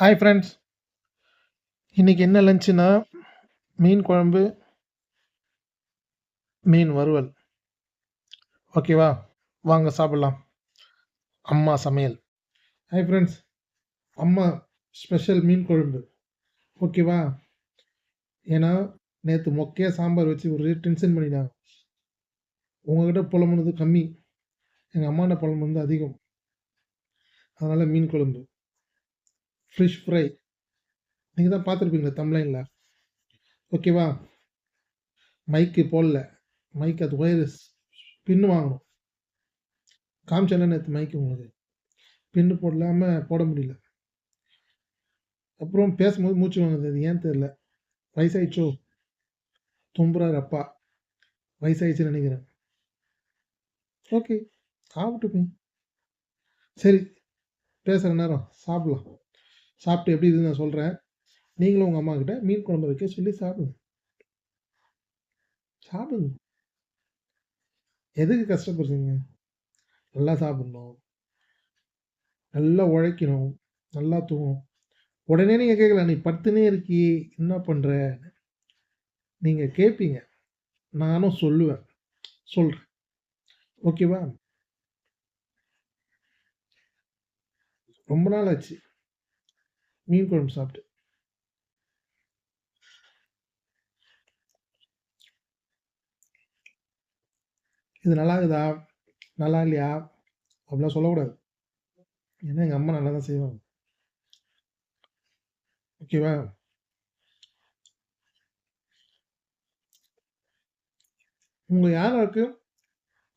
Hi friends இன்றைக்கி என்ன லஞ்சுன்னா மீன் குழம்பு மீன் வறுவல். ஓகேவா வாங்க சாப்பிடலாம். அம்மா சமையல். ஹாய் ஃப்ரெண்ட்ஸ் அம்மா ஸ்பெஷல் மீன் குழம்பு. ஓகேவா ஏன்னா நேற்று மொக்கையாக சாம்பார் வச்சு ஒரு டென்ஷன் பண்ணிட்டாங்க. உங்ககிட்ட புலம்புனது கம்மி. எங்கள் அம்மாட்ட புலம்புனது அதிகம். அதனால் மீன் குழம்பு. Fish fry. நீங்கள் தான் பார்த்துருப்பீங்களா தம்லைனில் ஓகேவா மைக்கு போடல. மைக் அது ஒயர்ஸ் பின்னு வாங்கணும். காமிச்சேன்ல நேற்று மைக்கு உங்களுக்கு. பின்னு போடலாமல் போட முடியல. அப்புறம் பேசும்போது மூச்சு வாங்குது. அது ஏன் தெரில வயசாயிடுச்சோ? தும்புறாரு அப்பா. வயசாயிடுச்சுன்னு நினைக்கிறேன். ஓகே சாப்பிட்டுப்பேன் சரி. பேசுகிற நேரம். சாப்பிடலாம். சாப்பிட்டு எப்படி இருக்குன்னு நான் சொல்கிறேன் நீங்களும் உங்கள் அம்மா கிட்ட மீன் குழம்பு வைக்க சொல்லி சாப்பிடுங்க. சாப்பிடுங்க. எதுக்கு கஷ்டப்படுறீங்க? நல்லா சாப்பிடணும். நல்லா உழைக்கணும். நல்லா தூங்கணும். உடனே நீங்கள் கேட்கல நீ படுத்துனே இருக்கி என்ன பண்ணுற நீங்கள் கேட்பீங்க நானும் சொல்லுவேன். சொல்கிறேன் ஓகேவா? ரொம்ப நாள் ஆச்சு. மீன் குழம்பு சாப்பிட்டு. இது நல்லா இருக்குதா? நல்லா இல்லையா? அப்படிலாம் சொல்லக்கூடாது. ஏன்னா எங்கள் அம்மா நல்லா தான் செய்வாங்க ஓகேவா உங்கள் யாராருக்கு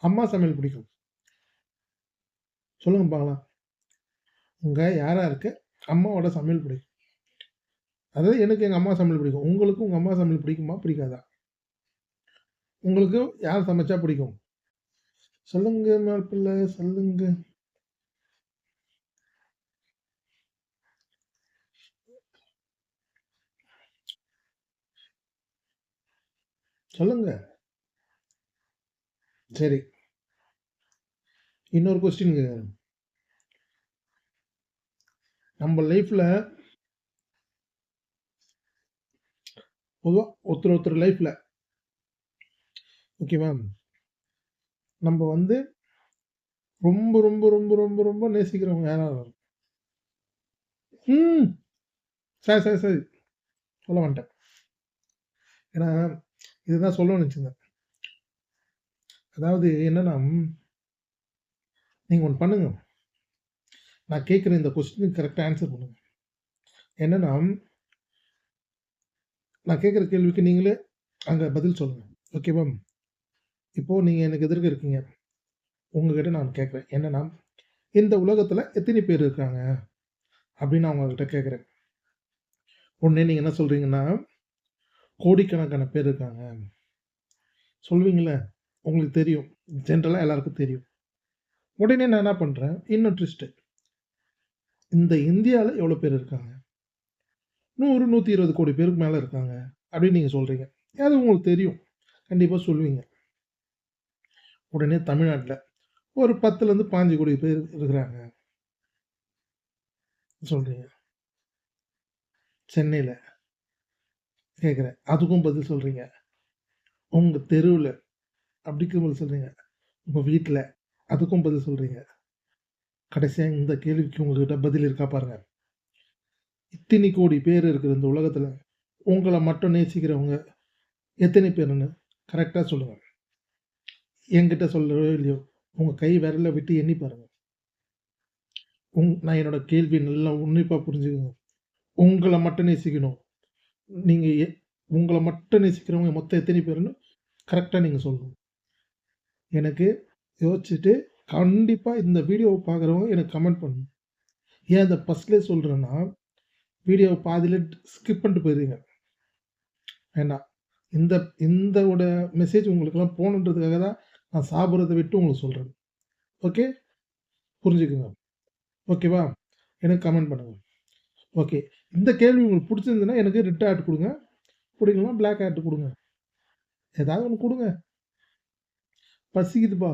அம்மா சமையல் பிடிக்கும்? சொல்லுங்க பார்க்கலாம். உங்கள் யாராருக்கு அம்மாவோட சமையல் பிடிக்கும் அதாவது எனக்கு எங்கள் அம்மா சமையல் பிடிக்கும். உங்களுக்கும் உங்கள் அம்மா சமையல் பிடிக்குமா? பிடிக்காதா? உங்களுக்கு யார் சமைச்சா பிடிக்கும்? சொல்லுங்க மாப்பிள்ள சொல்லுங்க. சொல்லுங்க. சரி. இன்னொரு கொஸ்டின் நம்ம லைஃப்பில் பொதுவாக ஒருத்தர் ஒருத்தர் லைஃப்பில் ஓகேவா நம்ம வந்து ரொம்ப ரொம்ப ரொம்ப ரொம்ப ரொம்ப நேசிக்கிறவங்க யாராவது ம். சரி சரி சரி. சொல்ல மாட்டேன் ஏன்னா இதுதான் சொல்ல நினச்சிங்க அதாவது என்னன்னா நீங்கள் ஒன்று பண்ணுங்க. நான் கேட்குற இந்த கொஸ்டினுக்கு கரெக்டாக ஆன்சர் பண்ணுங்க என்னன்னா நான் கேட்குற கேள்விக்கு நீங்களே அங்கே பதில் சொல்லுங்கள் ஓகேவா இப்போது நீங்கள் எனக்கு எதிர்க்க இருக்கீங்க. உங்ககிட்ட நான் கேட்குறேன். என்னன்னா இந்த உலகத்தில் எத்தனை பேர் இருக்காங்க? அப்படின்னு நான் உங்ககிட்ட கேட்குறேன். உடனே நீங்கள் என்ன சொல்கிறீங்கன்னா கோடிக்கணக்கான பேர் இருக்காங்க. சொல்வீங்களே உங்களுக்கு தெரியும். ஜென்ரலாக எல்லாருக்கும் தெரியும். உடனே நான் என்ன பண்ணுறேன் இன்னும் ட்விஸ்ட்டு இந்த இந்தியாவில் எவ்வளோ பேர் இருக்காங்க? நூறு நூற்றி இருபது கோடி பேருக்கு மேலே இருக்காங்க அப்படின்னு நீங்கள் சொல்கிறீங்க அது உங்களுக்கு தெரியும். கண்டிப்பாக சொல்லுவீங்க உடனே தமிழ்நாட்டில் ஒரு பத்துலேருந்து பாஞ்சு கோடி பேர் இருக்கிறாங்க. சொல்கிறீங்க சென்னையில் கேட்குறேன் அதுக்கும் பதில் சொல்கிறீங்க உங்கள் தெருவில் அப்படிக்கும் பதில் சொல்கிறீங்க உங்கள் வீட்டில் அதுக்கும் பதில் சொல்கிறீங்க கடைசியாக இந்த கேள்விக்கு உங்ககிட்ட பதில் இருக்கா பாருங்க. இத்தனை கோடி பேர் இருக்கிற இந்த உலகத்தில் உங்களை மட்டும் நேசிக்கிறவங்க எத்தனை பேருன்னு கரெக்டாக சொல்லுங்கள் என்கிட்ட சொல்லவே இல்லையோ உங்கள் கை விரல விட்டு எண்ணி பாருங்கள் உங் நான் என்னோட கேள்வி நல்லா உன்னிப்பாக புரிஞ்சுக்கோங்க. உங்களை மட்டும் நேசிக்கணும். நீங்கள் உங்களை மட்டும் நேசிக்கிறவங்க மொத்தம் எத்தனை பேருன்னு கரெக்டாக நீங்கள் சொல்லணும். எனக்கு யோசிச்சுட்டு கண்டிப்பாக இந்த வீடியோவை பார்க்குறவங்க எனக்கு கமெண்ட் பண்ணணும் ஏன் அதை ஃபஸ்ட்லேயே சொல்கிறேன்னா வீடியோவை பாதியில் ஸ்கிப் பண்ணிட்டு போயிடுறீங்க வேண்டாம். இந்த இந்தோட மெசேஜ் உங்களுக்கெல்லாம் போகணுன்றதுக்காக தான் நான் சாப்பிட்றத விட்டு உங்களுக்கு சொல்கிறேன் ஓகே புரிஞ்சுக்குங்க. ஓகேவா எனக்கு கமெண்ட் பண்ணுங்கள் ஓகே இந்த கேள்வி உங்களுக்கு பிடிச்சிருந்துன்னா எனக்கு ரெட் ஆர்ட் கொடுங்க. பிடிக்கலாம் பிளாக் ஆர்ட் கொடுங்க. ஏதாவது ஒன்று கொடுங்க. பசிக்குதுப்பா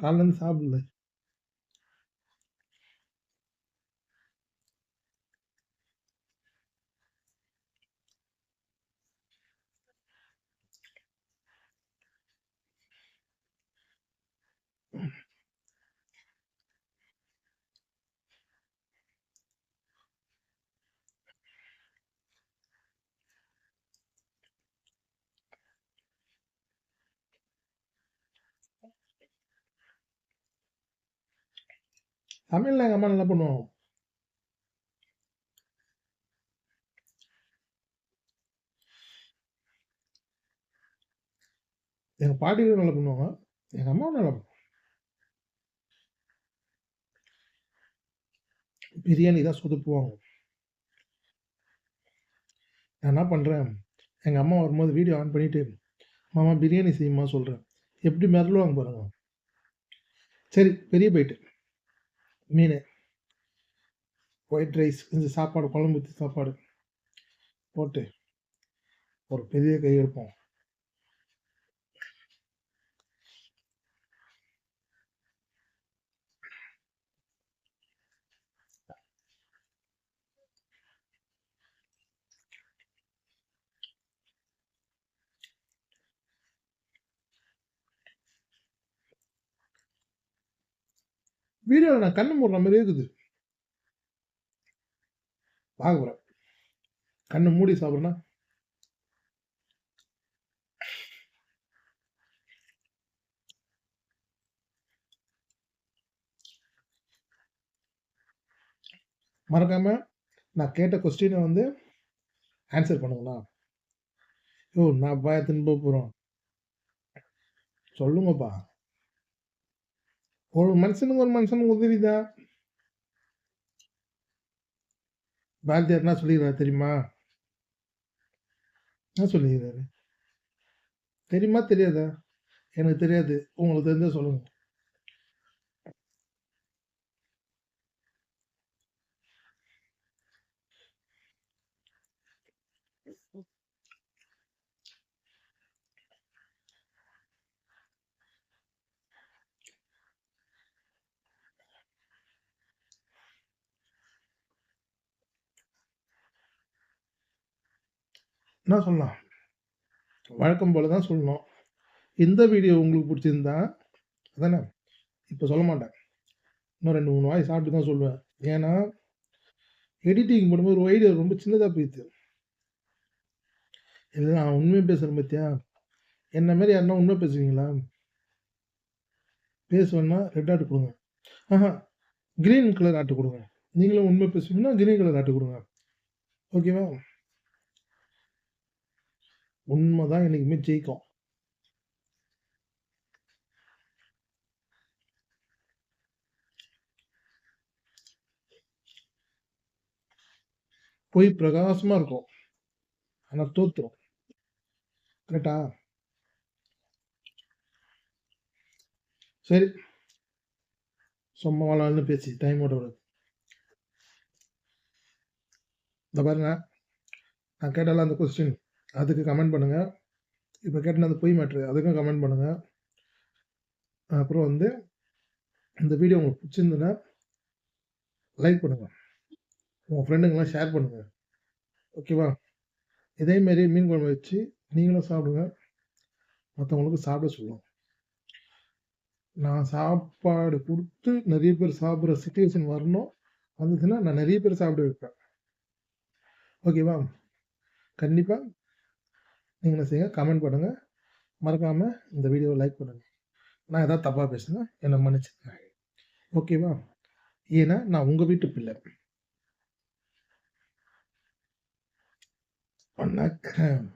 சாப்பிட்றேன்ப்பா காலிலேருந்து சாப்பிடல. தமிழில் எங்கள் அம்மா நல்லா பண்ணுவாங்க? எங்கள் பாட்டிகளும் நல்லா பண்ணுவாங்க. எங்கள் அம்மாவும் நல்லா பண்ணுவாங்க. பிரியாணி தான் சொதுப்புவாங்க. நான் என்ன பண்ணுறேன் எங்கள் அம்மா வரும்போது வீடியோ ஆன் பண்ணிவிட்டு மாமா பிரியாணி செய்யுமா சொல்கிறேன் எப்படி மிரளுவாங்க பாருங்க. சரி பெரிய போயிட்டு. மீன் ஒயிட் ரைஸ் இந்த சாப்பாடு குழம்பு ஊற்றி சாப்பாடு போட்டு ஒரு பெரிய கை எடுப்போம். வீடியோவில் நான் கண்ணு மூடுற மாதிரி இருக்குது. பார்க்க போகிறேன் கண்ணு மூடி சாப்பிட்றேன்னா. மறக்காம நான் கேட்ட கொஸ்டினை வந்து ஆன்சர் பண்ணுங்களா ஓ நான் பாய போக போகிறோம் சொல்லுங்கப்பா. ஒரு மனுஷனுக்கு ஒரு மனுஷனுக்கு உதவிதான் பாரதியார் என்ன சொல்லிடுறாரு தெரியுமா? என்ன சொல்லிடுறாரு தெரியுமா தெரியாதா? எனக்கு தெரியாது. உங்களுக்கு தெரிஞ்சா சொல்லுங்க. என்ன சொல்லலாம்? வழக்கம் போல தான் சொல்லணும். இந்த வீடியோ உங்களுக்கு பிடிச்சிருந்தா அதானே? இப்போ சொல்ல மாட்டேன். இன்னும் ரெண்டு மூணு வாய் சாப்பிட்டு தான் சொல்லுவேன் ஏன்னா எடிட்டிங் பண்ணும்போது ஒரு ஐடியா ரொம்ப சின்னதாக போயிடுது. இல்லை நான் உண்மையை பேசுகிறேன் பத்தியா? என்ன மாரி யாருன்னா உண்மை பேசுவீங்களா? பேசுவேன்னா ரெட் ஆட்டு கொடுங்க. ஆஹா க்ரீன் கலர் ஆட்டு கொடுங்க. நீங்களும் உண்மை பேசுவீங்கன்னா க்ரீன் கலர் ஆட்டு கொடுங்க. ஓகேவா உண்மை தான் என்னைக்குமே ஜெயிக்கும். போய் பிரகாசமா இருக்கும். ஆனா தோத்துரும். கரெக்டா சரி. சும்மா வாழான்னு பேசி டைம் ஓட விடுது. இந்த பாருங்க நான் கேட்டால அந்த கொஸ்டின் அதுக்கு கமெண்ட் பண்ணுங்கள் இப்போ கேட்டேன் அந்த பொய் மேட்ரு அதுக்கும் கமெண்ட் பண்ணுங்கள் அப்புறம் வந்து இந்த வீடியோ உங்களுக்கு பிடிச்சிருந்ததுன்னா லைக் பண்ணுங்கள் உங்கள் ஃப்ரெண்டுங்கெல்லாம் ஷேர் பண்ணுங்கள் ஓகேவா இதேமாரி மீன் குழம்பு வச்சு நீங்களும் சாப்பிடுங்க. மற்றவங்களுக்கு சாப்பிட சொல்லுவோம் நான் சாப்பாடு கொடுத்து நிறைய பேர் சாப்பிட்ற சுச்சுவேஷன் வரணும். வந்துச்சுன்னா நான் நிறைய பேர் சாப்பிட வைப்பேன் ஓகேவா கண்டிப்பாக நீங்கள் என்ன செய்யுங்க. கமெண்ட் பண்ணுங்கள் மறக்காமல் இந்த வீடியோவை லைக் பண்ணுங்கள் நான் எதாவது தப்பாக பேசுனா என்னை மன்னிச்சுங்க ஓகேவா ஏன்னா நான் உங்கள் வீட்டு பிள்ளை. வணக்கம்.